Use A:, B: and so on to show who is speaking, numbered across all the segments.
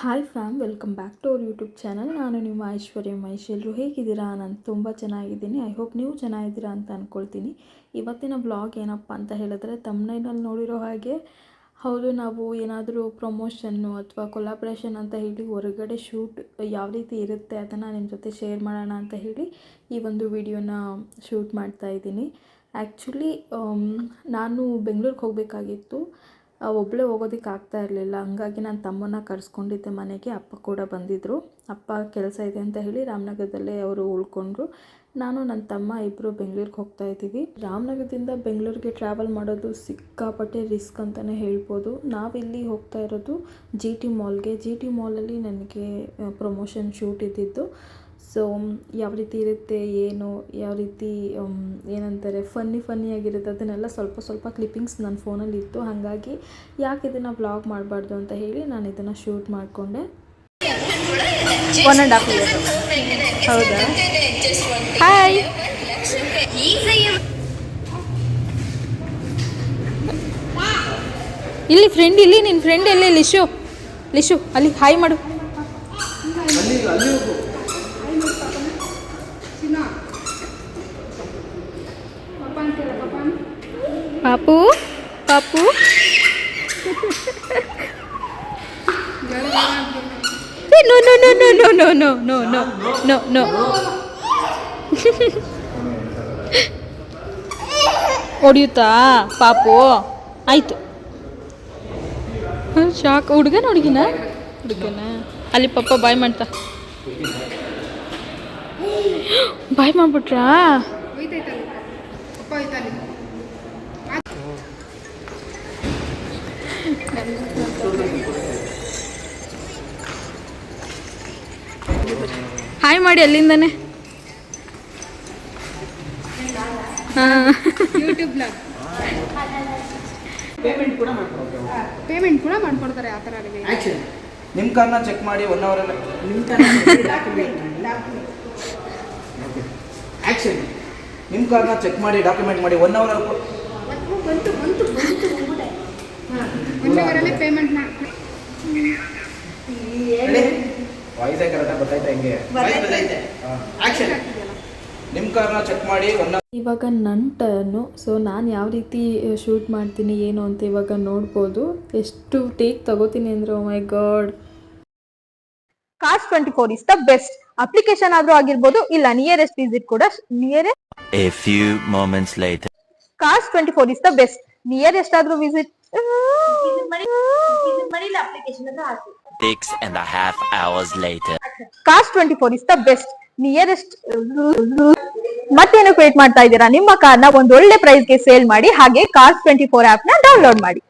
A: Hi fam welcome back to our YouTube channel ನಾನು ನಿಮ್ಮ ಐಶ್ವರ್ಯ ಮಹೇಶ್ ಹೇಗಿದ್ದೀರಾ? ನಾನು ತುಂಬ ಚೆನ್ನಾಗಿದ್ದೀನಿ. ಐ ಹೋಪ್ ನೀವು ಚೆನ್ನಾಗಿದ್ದೀರಾ ಅಂತ ಅಂದ್ಕೊಳ್ತೀನಿ ಇವತ್ತಿನ ಬ್ಲಾಗ್ ಏನಪ್ಪ ಅಂತ ಹೇಳಿದ್ರೆ ತಮ್ಮನೇನಲ್ಲಿ ನೋಡಿರೋ ಹಾಗೆ, ಹೌದು, ನಾವು ಏನಾದರೂ ಪ್ರಮೋಷನ್ನು ಅಥವಾ ಕೊಲಾಬ್ರೇಷನ್ ಅಂತ ಹೇಳಿ ಹೊರಗಡೆ ಶೂಟ್ ಯಾವ ರೀತಿ ಇರುತ್ತೆ ಅದನ್ನು ನಿಮ್ಮ ಜೊತೆ ಶೇರ್ ಮಾಡೋಣ ಅಂತ ಹೇಳಿ ಈ ಒಂದು ವಿಡಿಯೋನ ಶೂಟ್ ಮಾಡ್ತಾ ಇದ್ದೀನಿ. ಆ್ಯಕ್ಚುಲಿ ನಾನು ಬೆಂಗಳೂರಿಗೆ ಹೋಗಬೇಕಾಗಿತ್ತು. ಒಬ್ಬಳೇ ಹೋಗೋದಕ್ಕೆ ಆಗ್ತಾ ಇರಲಿಲ್ಲ. ಹಂಗಾಗಿ ನಾನು ತಮ್ಮನ್ನ ಕರೆಸ್ಕೊಂಡಿದ್ದೆ ಮನೆಗೆ. ಅಪ್ಪ ಕೂಡ ಬಂದಿದ್ದರು ಅಪ್ಪ ಕೆಲಸ ಇದೆ ಅಂತ ಹೇಳಿ ರಾಮನಗರದಲ್ಲೇ ಅವರು ಉಳ್ಕೊಂಡ್ರು. ನಾನು ನನ್ನ ತಮ್ಮ ಇಬ್ಬರು ಬೆಂಗಳೂರಿಗೆ ಹೋಗ್ತಾ ಇದ್ದೀವಿ. ರಾಮನಗರದಿಂದ ಬೆಂಗಳೂರಿಗೆ ಟ್ರಾವೆಲ್ ಮಾಡೋದು ಸಿಕ್ಕಾಪಟ್ಟೆ ರಿಸ್ಕ್ ಅಂತಲೇ ಹೇಳ್ಬೋದು. ನಾವಿಲ್ಲಿ ಹೋಗ್ತಾ ಇರೋದು ಜಿ ಟಿ ಮಾಲ್ಗೆ ಜಿ ಟಿ ಮಾಲಲ್ಲಿ ನನಗೆ ಪ್ರಮೋಷನ್ ಶೂಟ್ ಇದ್ದಿದ್ದು. ಸೊ ಯಾವ ರೀತಿ ಇರುತ್ತೆ, ಏನು, ಯಾವ ರೀತಿ ಏನಂತಾರೆ ಫನ್ನಿ ಫನ್ನಿ ಆಗಿರುತ್ತೆ, ಅದನ್ನೆಲ್ಲ ಸ್ವಲ್ಪ ಸ್ವಲ್ಪ ಕ್ಲಿಪ್ಪಿಂಗ್ಸ್ ನನ್ನ ಫೋನಲ್ಲಿ ಇತ್ತು. ಹಾಗಾಗಿ ಯಾಕೆ ಇದನ್ನು ಬ್ಲಾಗ್ ಮಾಡಬಾರ್ದು ಅಂತ ಹೇಳಿ ನಾನು ಇದನ್ನು ಶೂಟ್ ಮಾಡಿಕೊಂಡೆ. ಒನ್ ಆ್ಯಂಡ್ ಹಾಫ್ ಇಯರ್ ಹೌದಾ? ಹಾಯ್ ಇಲ್ಲಿ ಫ್ರೆಂಡ್ ಇಲ್ಲಿ ನಿನ್ನ ಫ್ರೆಂಡ್ ಎಲ್ಲಿ, ಲಿಶು? ಲಿಶು, ಅಲ್ಲಿ ಹಾಯ್ ಮಾಡು. ಪಾಪು ಪಾಪು no no no no no no no no no no no ಹೊಡಿಯುತ್ತಾ ಪಾಪು ಆಯಿತು ಶಾಕ್ ಹುಡುಗನ ಹುಡುಗಿನ ಹುಡುಗನ ಅಲ್ಲಿ ಪಪ್ಪ ಬಾಯ್ ಮಾಡ್ತಾ ಬಾಯ್ ಮಾಡ್ಬಿಟ್ರಾ ಹಾಯ್ ಮಾಡಿ ಅಲ್ಲಿಂದಾನೆ. ನಿಮ್
B: ಯೂಟ್ಯೂಬ್ ಬ್ಲಾಗ್ ಪೇಮೆಂಟ್ ಕೂಡ ಮಾಡ್ಕೊಡ್ತಾರೆ ಆ ಥರ
C: ನಿಮ್ಮ ಕಾರ್ನ ಚೆಕ್ ಮಾಡಿ ಒನ್ ಅವರಲ್ಲಿ ನಿಮ್ಮ ಆ್ಯಕ್ಷನ್ ನಿಮ್ಮ ಕಾರ್ನ ಚೆಕ್ ಮಾಡಿ ಡಾಕ್ಯುಮೆಂಟ್ ಮಾಡಿ ಒನ್ ಅವರಲ್ಲಿ
B: ಅವರಲ್ಲೇ ಪೇಮೆಂಟ್ ಮಾಡಿ
C: ವಾಯ್ಸೇ ಕರೆಕ್ಟಾಗಿ ಗೊತ್ತಾಯ್ತಾ ಹೆಂಗೆ? ಆ್ಯಕ್ಷನ್ ನಿಮ್ಮ ಕಾರ್ನ ಚೆಕ್ ಮಾಡಿ ಒನ್
A: ಇವಾಗ ನನ್ನ ಟರ್ನು ಸೊ ನಾನು ಯಾವ ರೀತಿ ಶೂಟ್ ಮಾಡ್ತೀನಿ ಏನು ಅಂತ ಇವಾಗ ನೋಡ್ಬೋದು. ಎಷ್ಟು ಟೇಕ್ ತಗೋತೀನಿ ಅಂದ್ರೆ oh my god
D: cost twenty four is the best application ಆದ್ರೂ ಆಗಿರ್ಬೋದು ಇಲ್ಲ ನಿಯರೆಸ್ಟ್ ವಿಸಿಟ್ ಕೂಡ nearest
E: a few.
D: Cars twenty four is the best nearest ಆದ್ರೂ visit
E: Six and a half hours later.
D: Cars twenty four is the best nearest ಮತ್ತೇನು create ಮಾಡ್ತಾ ಇದ್ದೀರಾ? ನಿಮ್ಮ ಕಾರ್ನ ಒಂದು ಒಳ್ಳೆ ಪ್ರೈಸ್ಗೆ ಸೇಲ್ ಮಾಡಿ ಹಾಗೆ ಕಾರ್ಸ್ ಟ್ವೆಂಟಿ ಫೋರ್ ಆಪ್ನ ಡೌನ್ಲೋಡ್ ಮಾಡಿ.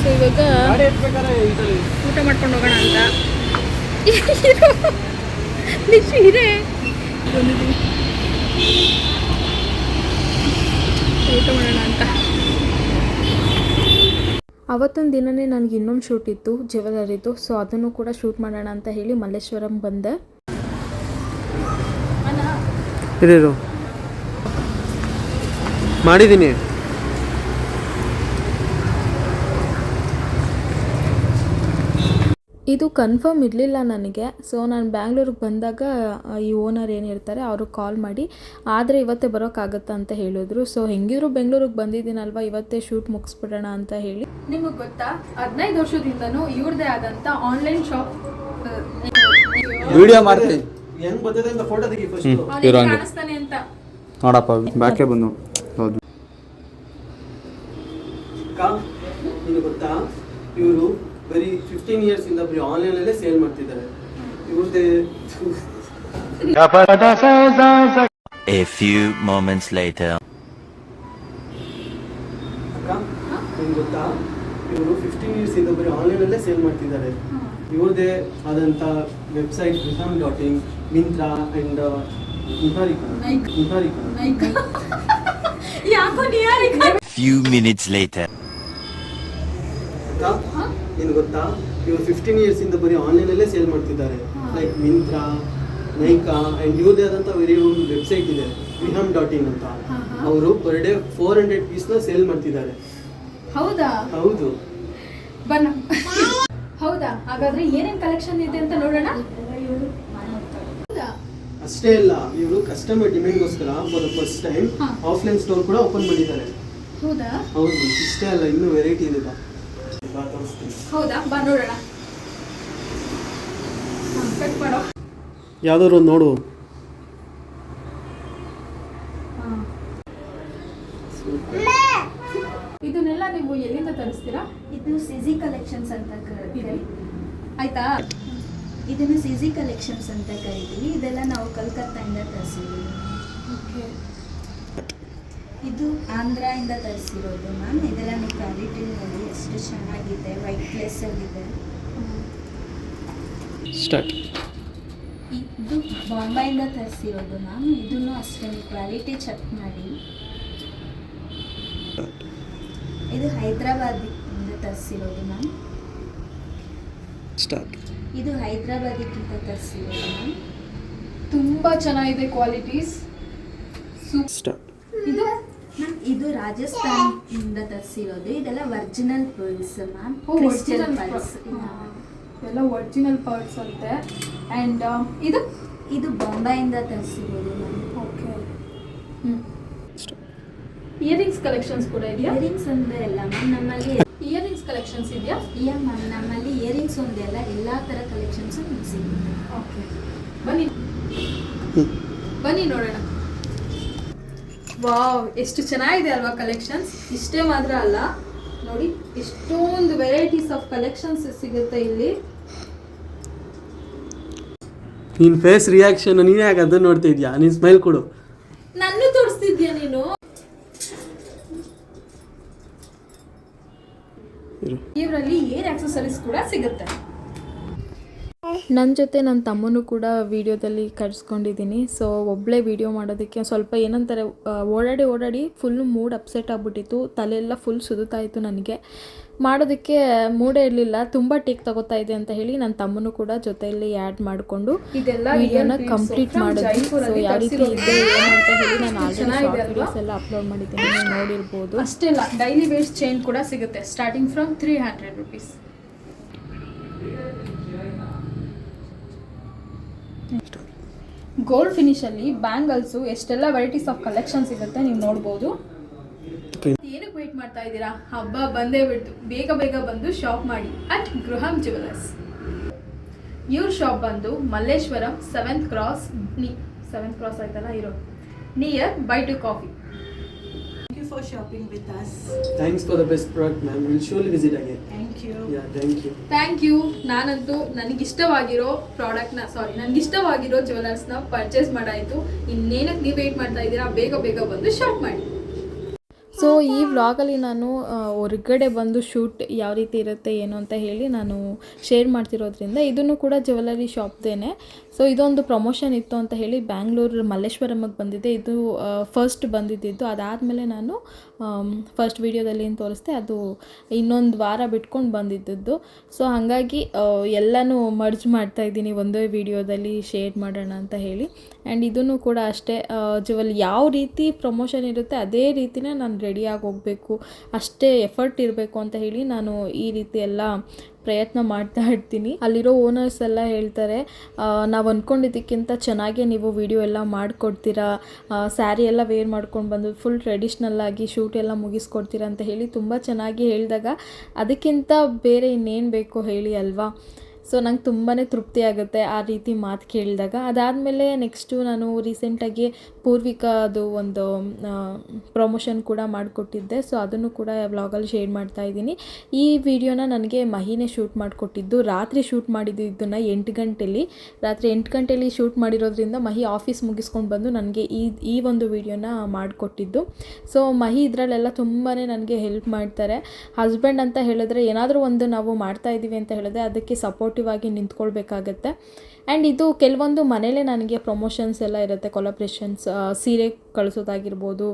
B: ಸೊ ಇವಾಗ ಊಟ ಮಾಡ್ಕೊಂಡು ಹೋಗೋಣ ಅಂತ. ಊಟ ಮಾಡೋಣ ಅಂತ.
A: ಅವತ್ತೊಂದು ದಿನನೇ ನನಗೆ ಇನ್ನೊಂದು ಶೂಟ್ ಇತ್ತು ಜ್ಯುವೆಲರಿದು ಸೊ ಅದನ್ನು ಕೂಡ ಶೂಟ್ ಮಾಡೋಣ ಅಂತ ಹೇಳಿ ಮಲ್ಲೇಶ್ವರಂ ಬಂದೆ.
F: ಮಾಡಿದ್ದೀನಿ.
A: ಇದು ಕನ್ಫರ್ಮ್ ಇರಲಿಲ್ಲ ನನಗೆ. ಸೊ ನಾನು ಬ್ಯಾಂಗ್ಳೂರಿಗೆ ಬಂದಾಗ ಈ ಓನರ್ ಏನಿರ್ತಾರೆ ಅವರು ಕಾಲ್ ಮಾಡಿ ಆದರೆ ಇವತ್ತೇ ಬರೋಕ್ಕಾಗತ್ತಾ ಅಂತ ಹೇಳಿದ್ರು. ಸೊ ಹೆಂಗಿದ್ರು ಬೆಂಗಳೂರಿಗೆ ಬಂದಿದ್ದೀನಲ್ವ ಇವತ್ತೇ ಶೂಟ್ ಮುಗಿಸ್ಬಿಡೋಣ ಅಂತ ಹೇಳಿ.
B: ನಿಮಗೆ ಗೊತ್ತಾ? ಹದಿನೈದು ವರ್ಷದಿಂದನೂ ಇವ್ರದೇ ಆದಂಥ ಆನ್ಲೈನ್ ಶಾಪ್
F: ವಿಡಿಯೋ ಮಾಡ್ತೀನಿ.
C: ಹೆಂಗ್ ಬಂದಿದೆ ಅಂತ ಫೋಟೋ ತೆಗಿ ಫಸ್ಟ್
F: ಇರೋ ಹಂಗೆ.
B: ಅಂತ.
F: ನೋಡಪ್ಪ ಬ್ಯಾಕೆ ಬಂದು ಹೌದು
G: ನಿಮಗೆ ಗೊತ್ತಾ ಇವರು ಬರೀ ಫಿಫ್ಟೀನ್ ಇಯರ್ಸ್ ಇಂದ ಬರೀ ಆನ್ಲೈನ್ ಅಲ್ಲೇ ಸೇಲ್ ಮಾಡ್ತಿದ್ದಾರೆ ಇವ್ರದ್ದೇ
E: A few moments later.
G: ನಿಮ್ಗೆ ಗೊತ್ತಾ? ಇವರು ಫಿಫ್ಟೀನ್ ಇಯರ್ಸ್ ಇಂದ ಬರೀ ಆನ್ಲೈನ್ ಅಲ್ಲೇ ಸೇಲ್ ಮಾಡ್ತಿದ್ದಾರೆ. ಇವ್ರದೇ ಆದಂತ website reform dot in Myntra and
B: few minutes
E: Few minutes later.
G: ನಿಮ್ಗೆ ಗೊತ್ತಾ? ಇವರು ಫಿಫ್ಟೀನ್ ಇಯರ್ಸ್ ಇಂದ ಬರೀ ಆನ್ಲೈನ್ ಅಲ್ಲೇ ಸೇಲ್ ಮಾಡ್ತಿದ್ದಾರೆ. ಲೈಕ್ ಮಿಂತ್ರಾ ನೈಕಾ ಅಂಡ್ ಇವ್ರದೇ ಆದಂಥ ವೆರಿ ಒಂದು ವೆಬ್ಸೈಟ್ ಇದೆ ವಿಹಮ್ ಡಾಟ್ ಇನ್ ಅಂತ. ಅವರು ಪರ್ ಡೇ ಫೋರ್ ಹಂಡ್ರೆಡ್ ಪೀಸ್ನ ಸೇಲ್ ಮಾಡ್ತಿದ್ದಾರೆ.
B: ಹೌದಾ?
G: ಹೌದು.
B: ಬನ್ನ. ಹೌದಾ? ಹಾಗಾದ್ರೆ ಏನೇನ್ ಕಲೆಕ್ಷನ್ ಇದೆ ಅಂತ ನೋಡೋಣ. ಹೌದಾ?
G: ಅಷ್ಟೇ ಅಲ್ಲ ಇವರು customer ಡಿಮ್ಯಾಂಡ್ಗೋಸ್ಕರ for the first time offline store ಕೂಡ ಓಪನ್ ಮಾಡಿದ್ದಾರೆ.
B: ಹೌದಾ?
G: ಹೌದು ಇಷ್ಟೇ ಅಲ್ಲ ಇನ್ನೂ ವೆರೈಟಿ ಇದೆ ಬಾ. ಬಾ ತೋರಿಸ್ತೀನಿ
B: ಹೌದಾ? ಬಾ ನೋಡೋಣ. ಕಟ್ ಮಾಡೋ.
G: ಯಾವ್ದಾದ್ರು ಒಂದು ನೋಡು.
B: ಇದನ್ನೆಲ್ಲ ನೀವು ಎಲ್ಲಿಂದ ತರಿಸ್ತೀರಾ?
H: ಇದು ಸಿಜಿ ಕಲೆಕ್ಷನ್ಸ್ ಅಂತ ಕರೀತೀವಿ
B: ಆಯ್ತಾ?
H: ಇದನ್ನು ಸಿಜಿ ಕಲೆಕ್ಷನ್ಸ್ ಅಂತ ಕರಿತೀವಿ. ಇದೆಲ್ಲ ನಾವು ಕಲ್ಕತ್ತಾಯಿಂದ ತರಿಸಿದ್ದೀವಿ. ಇದು ಆಂಧ್ರದಿಂದ ತರಿಸಿರೋದು ಮ್ಯಾಮ್. ಇದೆಲ್ಲ ನೀವು ಕ್ವಾಲಿಟಿ ನೋಡಿ ಎಷ್ಟು ಚೆನ್ನಾಗಿದೆ ವೈಟ್ ಪ್ಲೇಸಲ್ಲಿದೆ
F: ಸ್ಟಾರ್ಟ್
H: ಇದು ಬಾಂಬೆಯಿಂದ ತರಿಸಿರೋದು ಮ್ಯಾಮ್. ಇದನ್ನು ಅಷ್ಟೇ ಕ್ವಾಲಿಟಿ ಚೆಕ್ ಮಾಡಿ. ಇದು ಹೈದ್ರಾಬಾದಿಂದ ತರಿಸಿರೋದು ಮ್ಯಾಮ್.
F: ಸ್ಟಾರ್ಟ್.
H: ಇದು ಹೈದ್ರಾಬಾದಿಕ್ಕಿಂತ ತರಿಸಿರೋದು ಮ್ಯಾಮ್.
B: ತುಂಬ ಚೆನ್ನಾಗಿದೆ ಕ್ವಾಲಿಟೀಸ್.
F: ಸ್ಟಾರ್ಟ್.
B: ಇದು
H: ಮ್ಯಾಮ್ ಇದು ರಾಜಸ್ಥಾನ್ ಇಂದ ತರಿಸಿರೋದು. ಇದೆಲ್ಲ ಒರಿಜಿನಲ್ ಪರ್ಲ್ಸ್ ಮ್ಯಾಮ್. ಪರ್ಲ್ಸ್.
B: ಎಲ್ಲ ಒರಿಜಿನಲ್ ಪರ್ಟ್ಸ್ ಅಂತೆ. ಅಂಡ್ ಇದು?
H: ಇದು ಬಾಂಬೆಯಿಂದ ತರಿಸಿರೋದು
B: ಓಕೆ ಇಯರಿಂಗ್ಸ್ ಕಲೆಕ್ಷನ್ಸ್ ಕೂಡ ಇದೆಯಾ?
H: ಇಯರಿಂಗ್ಸ್ ಒಂದೇ ಎಲ್ಲ ಮ್ಯಾಮ್ ನಮ್ಮಲ್ಲಿ
B: ಇಯರಿಂಗ್ಸ್ ಕಲೆಕ್ಷನ್ಸ್ ಇದೆಯಾ?
H: ಇಯರ್ ಮ್ಯಾಮ್ ನಮ್ಮಲ್ಲಿ ಇಯರಿಂಗ್ಸ್ ಒಂದೇ ಅಲ್ಲ ಎಲ್ಲ ಥರ ಕಲೆಕ್ಷನ್ಸ್ ನಿಮ್ಗೆ ಸಿಗುತ್ತೆ
B: ಓಕೆ ಬನ್ನಿ. ಬನ್ನಿ ನೋಡೋಣ. ವಾವ್ ಎಷ್ಟು ಚೆನ್ನಾಗಿದೆ ಅಲ್ವಾ ಕಲೆಕ್ಷನ್ಸ್ ಇಷ್ಟೇ ಮಾತ್ರ ಅಲ್ಲ. ನೋಡಿ ಎಷ್ಟೊಂದು ವೆರೈಟೀಸ್ ಆಫ್ ಕಲೆಕ್ಷನ್ಸ್ ಸಿಗುತ್ತೆ ಇಲ್ಲಿ.
G: ನಿನ್ನ ಫೇಸ್ ರಿಯಾಕ್ಷನ್ ನೀನೇ ಯಾಕೆ ಅದನ್ನು ನೋಡ್ತಾ ಇದೆಯಾ? ನೀನು ಸ್ಮೈಲ್ ಕೊಡು
B: ನನ್ನ ತೋರಿಸ್ತಿದ್ಯಾ ನೀನು
F: ಇರು
B: ಇವರಲ್ಲಿ ಏರ್ ಆಕ್ಸೆಸರೀಸ್ ಕೂಡ ಸಿಗುತ್ತೆ
A: ನನ್ನ ಜೊತೆ ನನ್ನ ತಮ್ಮನೂ ಕೂಡ ವೀಡಿಯೋದಲ್ಲಿ ಕರೆಸ್ಕೊಂಡಿದ್ದೀನಿ ಸೊ ಒಬ್ಬಳೇ ವೀಡಿಯೋ ಮಾಡೋದಕ್ಕೆ ಸ್ವಲ್ಪ ಏನಂತಾರೆ ಓಡಾಡಿ ಓಡಾಡಿ ಫುಲ್ ಮೂಡ್ ಅಪ್ಸೆಟ್ ಆಗಿಬಿಟ್ಟಿತ್ತು. ತಲೆಯೆಲ್ಲ ಫುಲ್ ಸುದುತ್ತಾ ಇತ್ತು ನನಗೆ. ಮಾಡೋದಕ್ಕೆ ಮೂಡೇ ಇರಲಿಲ್ಲ. ತುಂಬ ಟೇಕ್ ತಗೋತಾ ಇದೆ ಅಂತ ಹೇಳಿ ನನ್ನ ತಮ್ಮನು ಕೂಡ ಜೊತೆಯಲ್ಲಿ ಆ್ಯಡ್ ಮಾಡಿಕೊಂಡು
B: ಇದೆಲ್ಲ
A: ವಿಡಿಯೋನ ಕಂಪ್ಲೀಟ್ ಮಾಡಿದ್ವಿ. ಸೊ ಯಾವ ರೀತಿ ಇದೆ ಏನು ಅಂತ ಹೇಳಿ ನಾನು ಆಲ್ರೆಡಿ ಶಾರ್ಟ್? ವಿಡಿಯೋಸ್ ಎಲ್ಲ ಅಪ್ಲೋಡ್ ಮಾಡಿದ್ದೀನಿ ನೋಡಿರ್ಬೋದು.
B: ಅಷ್ಟೇ ಅಲ್ಲ ಡೈಲಿ ವೇಸ್ಟ್ ಚೈನ್ ಕೂಡ ಸಿಗುತ್ತೆ starting from three hundred rupees gold ಫಿನಿಶಲ್ಲಿ bangles ಎಷ್ಟೆಲ್ಲ ವೆರೈಟೀಸ್ ಆಫ್ ಕಲೆಕ್ಷನ್ ಸಿಗುತ್ತೆ ನೀವು ನೋಡ್ಬೋದು. ಏನಕ್ಕೆ ವೇಟ್ ಮಾಡ್ತಾ ಇದ್ದೀರಾ? ಹಬ್ಬ ಬಂದೇ ಬಿಡ್ತು. ಬೇಗ ಬೇಗ ಬಂದು ಶಾಪ್ ಮಾಡಿ. ಅಟ್ ಗೃಹಂ ಜುವೆಲರ್ಸ್ ಇವ್ರ ಶಾಪ್ ಬಂದು ಮಲ್ಲೇಶ್ವರಂ ಸೆವೆಂತ್ ಕ್ರಾಸ್ ನೀ ಸೆವೆಂತ್ ಕ್ರಾಸ್ ಆಯ್ತಲ್ಲ ಇರೋ nearby to coffee
G: thanks for the best product ma'am will surely visit again
H: Thank you
G: yeah thank you
B: thank you ನಾನಂತೂ ನನಗಿಷ್ಟವಾಗಿರೋ ಪ್ರಾಡಕ್ಟ್ನ ಸಾರಿ ನನಗಿಷ್ಟವಾಗಿರೋ ಜ್ಯುವೆಲರ್ಸ್ನ ಪರ್ಚೇಸ್ ಮಾಡಾಯಿತು. ಇನ್ನೇನಕ್ಕೆ ನೀವು ವೇಟ್ ಮಾಡ್ತಾ ಇದ್ದೀರಾ? ಬೇಗ ಬೇಗ ಬಂದು ಶಾಪ್ ಮಾಡಿ.
A: ಸೊ ಈ ವ್ಲಾಗಲ್ಲಿ ನಾನು ಆ, ಹೊರಗಡೆ ಬಂದು ಶೂಟ್ ಯಾವ ರೀತಿ ಇರುತ್ತೆ ಏನು ಅಂತ ಹೇಳಿ ನಾನು ಶೇರ್ ಮಾಡ್ತಿರೋದ್ರಿಂದ ಇದನ್ನು ಕೂಡ ಜ್ಯುವೆಲರಿ ಶಾಪ್ದೇನೆ ಸೊ ಇದೊಂದು ಪ್ರಮೋಷನ್ ಇತ್ತು ಅಂತ ಹೇಳಿ ಬ್ಯಾಂಗ್ಳೂರು ಮಲ್ಲೇಶ್ವರಮ್ಮಗೆ ಬಂದಿದ್ದೆ ಇದು ಫಸ್ಟ್ ಬಂದಿದ್ದಿದ್ದು. ಅದಾದಮೇಲೆ ನಾನು ಫಸ್ಟ್ ವೀಡಿಯೋದಲ್ಲಿ ಏನು ತೋರಿಸ್ದೆ, ಅದು ಇನ್ನೊಂದು ವಾರ ಬಿಟ್ಕೊಂಡು ಬಂದಿದ್ದದ್ದು. ಸೊ ಹಾಗಾಗಿ ಎಲ್ಲನೂ ಮರ್ಜ್ ಮಾಡ್ತಾ ಇದ್ದೀನಿ, ಒಂದೇ ವೀಡಿಯೋದಲ್ಲಿ ಶೇರ್ ಮಾಡೋಣ ಅಂತ ಹೇಳಿ. ಆ್ಯಂಡ್ ಇದನ್ನು ಕೂಡ ಅಷ್ಟೇ ಜುವಲ್ ಯಾವ ರೀತಿ ಪ್ರಮೋಷನ್ ಇರುತ್ತೆ, ಅದೇ ರೀತಿನೇ ನಾನು ರೆಡಿಯಾಗಿ ಹೋಗಬೇಕು, ಅಷ್ಟೇ ಎಫರ್ಟ್ ಇರಬೇಕು ಅಂತ ಹೇಳಿ ನಾನು ಈ ರೀತಿ ಎಲ್ಲ ಪ್ರಯತ್ನ ಮಾಡ್ತಾ ಇರ್ತೀನಿ. ಅಲ್ಲಿರೋ ಓನರ್ಸ್ ಎಲ್ಲ ಹೇಳ್ತಾರೆ ನಾವು ಅಂದ್ಕೊಂಡಿದ್ದಕ್ಕಿಂತ ಚೆನ್ನಾಗೇ ನೀವು ವಿಡಿಯೋ ಎಲ್ಲ ಮಾಡಿಕೊಡ್ತೀರಾ. ಸ್ಯಾರಿ ಎಲ್ಲ ವೇರ್ ಮಾಡ್ಕೊಂಡು ಬಂದು ಫುಲ್ ಟ್ರೆಡಿಷ್ನಲ್ ಆಗಿ ಶೂಟ್ ಎಲ್ಲ ಮುಗಿಸ್ಕೊಡ್ತೀರಾ ಅಂತ ಹೇಳಿ ತುಂಬ ಚೆನ್ನಾಗಿ ಹೇಳಿದಾಗ, ಅದಕ್ಕಿಂತ ಬೇರೆ ಇನ್ನೇನು ಬೇಕು ಹೇಳಿ ಅಲ್ವಾ? ಸೊ ನಂಗೆ ತುಂಬಾ ತೃಪ್ತಿ ಆಗುತ್ತೆ ಆ ರೀತಿ ಮಾತು ಕೇಳಿದಾಗ. ಅದಾದಮೇಲೆ ನೆಕ್ಸ್ಟು ನಾನು ರೀಸೆಂಟಾಗಿ ಪೂರ್ವಿಕಾದು ಒಂದು ಪ್ರಮೋಷನ್ ಕೂಡ ಮಾಡಿಕೊಟ್ಟಿದ್ದೆ. ಸೊ ಅದನ್ನು ಕೂಡ ವ್ಲಾಗಲ್ಲಿ ಶೇರ್ ಮಾಡ್ತಾ ಇದ್ದೀನಿ. ಈ ವಿಡಿಯೋನ ನನಗೆ ಮಹಿನೇ ಶೂಟ್ ಮಾಡಿಕೊಟ್ಟಿದ್ದು, ರಾತ್ರಿ ಶೂಟ್ ಮಾಡಿದ್ದು ಇದನ್ನು ಎಂಟು ಗಂಟೆಲಿ. ರಾತ್ರಿ ಎಂಟು ಗಂಟೆಲಿ ಶೂಟ್ ಮಾಡಿರೋದ್ರಿಂದ ಮಹಿ ಆಫೀಸ್ ಮುಗಿಸ್ಕೊಂಡು ಬಂದು ನನಗೆ ಈ ಈ ಒಂದು ವಿಡಿಯೋನ ಮಾಡಿಕೊಟ್ಟಿದ್ದು. ಸೊ ಮಹಿ ಇದರಲ್ಲೆಲ್ಲ ತುಂಬಾ ನನಗೆ ಹೆಲ್ಪ್ ಮಾಡ್ತಾರೆ. ಹಸ್ಬೆಂಡ್ ಅಂತ ಹೇಳಿದ್ರೆ ಏನಾದರೂ ಒಂದು ನಾವು ಮಾಡ್ತಾ ಇದ್ದೀವಿ ಅಂತ ಹೇಳಿದ್ರೆ ಅದಕ್ಕೆ ಸಪೋರ್ಟಿವ್ ಆಗಿ ನಿಂತ್ಕೊಳ್ಬೇಕಾಗತ್ತೆ. ಆ್ಯಂಡ್ ಇದು ಕೆಲವೊಂದು ಮನೇಲೇ ನನಗೆ ಪ್ರಮೋಷನ್ಸ್ ಎಲ್ಲ ಇರುತ್ತೆ. ಕೊಲಾಬ್ರೇಷನ್ಸ್ ಸೀರೆ ಕಳಿಸೋದಾಗಿರ್ಬೋದು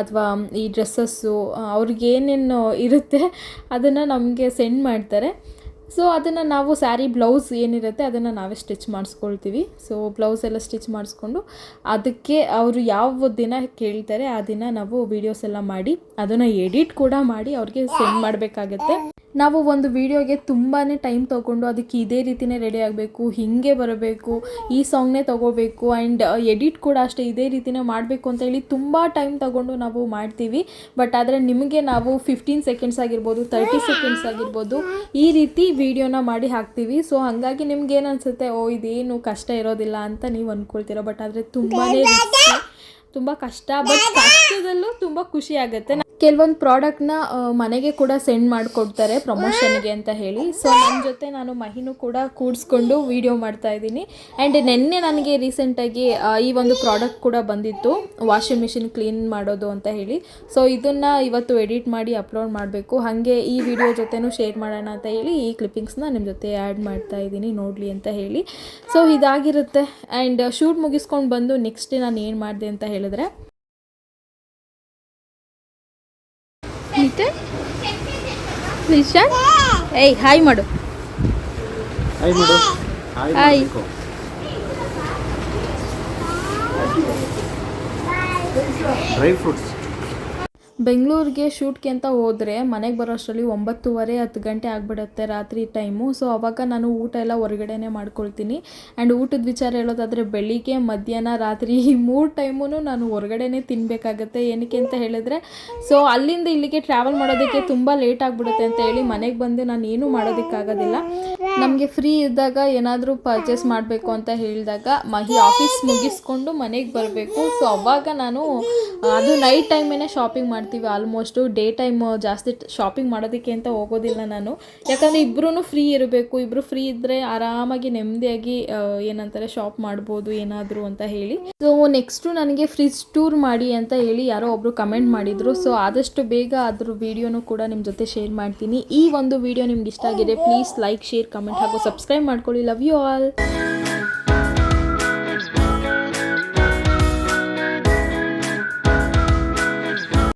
A: ಅಥವಾ ಈ ಡ್ರೆಸ್ಸಸ್ಸು ಅವ್ರಿಗೇನೇನು ಇರುತ್ತೆ ಅದನ್ನು ನಮಗೆ ಸೆಂಡ್ ಮಾಡ್ತಾರೆ. ಸೊ ಅದನ್ನು ನಾವು ಸ್ಯಾರಿ ಬ್ಲೌಸ್ ಏನಿರುತ್ತೆ ಅದನ್ನು ನಾವೇ ಸ್ಟಿಚ್ ಮಾಡಿಸ್ಕೊಳ್ತೀವಿ. ಸೊ ಬ್ಲೌಸ್ ಎಲ್ಲ ಸ್ಟಿಚ್ ಮಾಡಿಸ್ಕೊಂಡು ಅದಕ್ಕೆ ಅವರು ಯಾವ ದಿನ ಕೇಳ್ತಾರೆ ಆ ದಿನ ನಾವು ವೀಡಿಯೋಸ್ ಎಲ್ಲ ಮಾಡಿ, ಅದನ್ನು ಎಡಿಟ್ ಕೂಡ ಮಾಡಿ ಅವ್ರಿಗೆ ಸೆಂಡ್ ಮಾಡಬೇಕಾಗತ್ತೆ. ನಾವು ಒಂದು ವೀಡಿಯೋಗೆ ತುಂಬಾ ಟೈಮ್ ತೊಗೊಂಡು ಅದಕ್ಕೆ ಇದೇ ರೀತಿಯೇ ರೆಡಿ ಆಗಬೇಕು, ಹೀಗೆ ಬರಬೇಕು, ಈ ಸಾಂಗ್ನೇ ತೊಗೋಬೇಕು ಆ್ಯಂಡ್ ಎಡಿಟ್ ಕೂಡ ಅಷ್ಟೇ ಇದೇ ರೀತಿನೇ ಮಾಡಬೇಕು ಅಂತ ಹೇಳಿ ತುಂಬ ಟೈಮ್ ತೊಗೊಂಡು ನಾವು ಮಾಡ್ತೀವಿ. ಬಟ್ ಆದರೆ ನಿಮಗೆ ನಾವು ಫಿಫ್ಟೀನ್ ಸೆಕೆಂಡ್ಸ್ ಆಗಿರ್ಬೋದು ತರ್ಟಿ ಸೆಕೆಂಡ್ಸ್ ಆಗಿರ್ಬೋದು ಈ ರೀತಿ ವೀಡಿಯೋನ ಮಾಡಿ ಹಾಕ್ತೀವಿ. ಸೊ ಹಾಗಾಗಿ ನಿಮ್ಗೆ ಏನು ಅನಿಸುತ್ತೆ? ಓ, ಇದೇನು ಕಷ್ಟ ಇರೋದಿಲ್ಲ ಅಂತ ನೀವು ಅಂದ್ಕೊಳ್ತೀರ ಬಟ್ ಆದರೆ ತುಂಬಾ ತುಂಬ ಕಷ್ಟ ಬಟ್ ಕಷ್ಟದಲ್ಲೂ ತುಂಬ ಖುಷಿ ಆಗುತ್ತೆ. ಕೆಲವೊಂದು ಪ್ರಾಡಕ್ಟ್ನ ಮನೆಗೆ ಕೂಡ ಸೆಂಡ್ ಮಾಡಿಕೊಡ್ತಾರೆ ಪ್ರಮೋಷನ್ಗೆ ಅಂತ ಹೇಳಿ. ಸೊ ನನ್ನ ಜೊತೆ ನಾನು ಮಹಿನು ಕೂಡ ಕೂಡಿಸ್ಕೊಂಡು ವಿಡಿಯೋ ಮಾಡ್ತಾ ಇದ್ದೀನಿ. ಆ್ಯಂಡ್ ನಿನ್ನೆ ನನಗೆ ರೀಸೆಂಟಾಗಿ ಈ ಒಂದು ಪ್ರಾಡಕ್ಟ್ ಕೂಡ ಬಂದಿತ್ತು ವಾಷಿಂಗ್ ಮಿಷಿನ್ ಕ್ಲೀನ್ ಮಾಡೋದು ಅಂತ ಹೇಳಿ. ಸೊ ಇದನ್ನು ಇವತ್ತು ಎಡಿಟ್ ಮಾಡಿ ಅಪ್ಲೋಡ್ ಮಾಡಬೇಕು. ಹಾಗೆ ಈ ವಿಡಿಯೋ ಜೊತೆನೂ ಶೇರ್ ಮಾಡೋಣ ಅಂತ ಹೇಳಿ ಈ ಕ್ಲಿಪ್ಪಿಂಗ್ಸ್ನ ನಿಮ್ಮ ಜೊತೆ ಆ್ಯಡ್ ಮಾಡ್ತಾ ಇದ್ದೀನಿ, ನೋಡಲಿ ಅಂತ ಹೇಳಿ. ಸೊ ಇದಾಗಿರುತ್ತೆ. ಆ್ಯಂಡ್ ಶೂಟ್ ಮುಗಿಸ್ಕೊಂಡು ಬಂದು ನೆಕ್ಸ್ಟ್ ನಾನು ಏನು ಮಾಡಿದೆ ಅಂತ ಹೇಳಿದ್ರೆ?
B: ಏಯ್ ಹಾಯ್ ಮಾಡು.
C: ಹಾಯ್. ಡ್ರೈ ಫ್ರೂಟ್ಸ್
A: ಬೆಂಗಳೂರಿಗೆ ಶೂಟ್ಗೆ ಅಂತ ಹೋದರೆ ಮನೆಗೆ ಬರೋ ಅಷ್ಟರಲ್ಲಿ ಒಂಬತ್ತುವರೆ, ಹತ್ತು ಗಂಟೆ ಆಗಿಬಿಡತ್ತೆ ರಾತ್ರಿ ಟೈಮು ಸೊ ಅವಾಗ ನಾನು ಊಟ ಎಲ್ಲ ಹೊರಗಡೆನೇ ಮಾಡ್ಕೊಳ್ತೀನಿ. ಆ್ಯಂಡ್ ಊಟದ ವಿಚಾರ ಹೇಳೋದಾದರೆ ಬೆಳಿಗ್ಗೆ, ಮಧ್ಯಾಹ್ನ, ರಾತ್ರಿ ಈ ಮೂರು ಟೈಮೂ ನಾನು ಹೊರಗಡೆನೇ ತಿನ್ನಬೇಕಾಗತ್ತೆ ಏನಕ್ಕೆ ಅಂತ ಹೇಳಿದ್ರೆ ಸೊ ಅಲ್ಲಿಂದ ಇಲ್ಲಿಗೆ ಟ್ರಾವೆಲ್ ಮಾಡೋದಕ್ಕೆ ತುಂಬ ಲೇಟ್ ಆಗಿಬಿಡುತ್ತೆ ಅಂತ ಹೇಳಿ ಮನೆಗೆ ಬಂದು ನಾನು ಏನೂ ಮಾಡೋದಕ್ಕಾಗೋದಿಲ್ಲ. ನಮಗೆ ಫ್ರೀ ಇದ್ದಾಗ ಏನಾದರೂ ಪರ್ಚೇಸ್ ಮಾಡಬೇಕು ಅಂತ ಹೇಳಿದಾಗ ಮಹಿ ಆಫೀಸ್ ಮುಗಿಸ್ಕೊಂಡು ಮನೆಗೆ ಬರಬೇಕು. ಸೊ ಅವಾಗ ನಾನು, ಅದು ನೈಟ್ ಟೈಮೇನೆ ಶಾಪಿಂಗ್ ಮಾಡ್ತೀವಿ ಆಲ್ಮೋಸ್ಟು ಡೇ ಟೈಮ್ ಜಾಸ್ತಿ ಶಾಪಿಂಗ್ ಮಾಡೋದಕ್ಕೆ ಅಂತ ಹೋಗೋದಿಲ್ಲ ನಾನು. ಯಾಕಂದರೆ ಇಬ್ಬರೂ ಫ್ರೀ ಇರಬೇಕು ಇಬ್ಬರು ಫ್ರೀ ಇದ್ದರೆ ಆರಾಮಾಗಿ ನೆಮ್ಮದಿಯಾಗಿ ಏನಂತಾರೆ ಶಾಪ್ ಮಾಡ್ಬೋದು, ಏನಾದರೂ ಅಂತ ಹೇಳಿ. ಸೊ ನೆಕ್ಸ್ಟು ನನಗೆ ಫ್ರಿಜ್ ಟೂರ್ ಮಾಡಿ ಅಂತ ಹೇಳಿ ಯಾರೋ ಒಬ್ಬರು ಕಮೆಂಟ್ ಮಾಡಿದರು. ಸೊ ಆದಷ್ಟು ಬೇಗ ಅದ್ರ ವೀಡಿಯೋನು ಕೂಡ ನಿಮ್ಮ ಜೊತೆ ಶೇರ್ ಮಾಡ್ತೀನಿ. ಈ ಒಂದು ವಿಡಿಯೋ ನಿಮ್ಗೆ ಇಷ್ಟ ಆಗಿದೆ ಪ್ಲೀಸ್ ಲೈಕ್ ಶೇರ್ ಕಮೆಂಟ್ ಹಾಗೂ ಸಬ್ಸ್ಕ್ರೈಬ್ ಮಾಡ್ಕೊಳ್ಳಿ. Love you all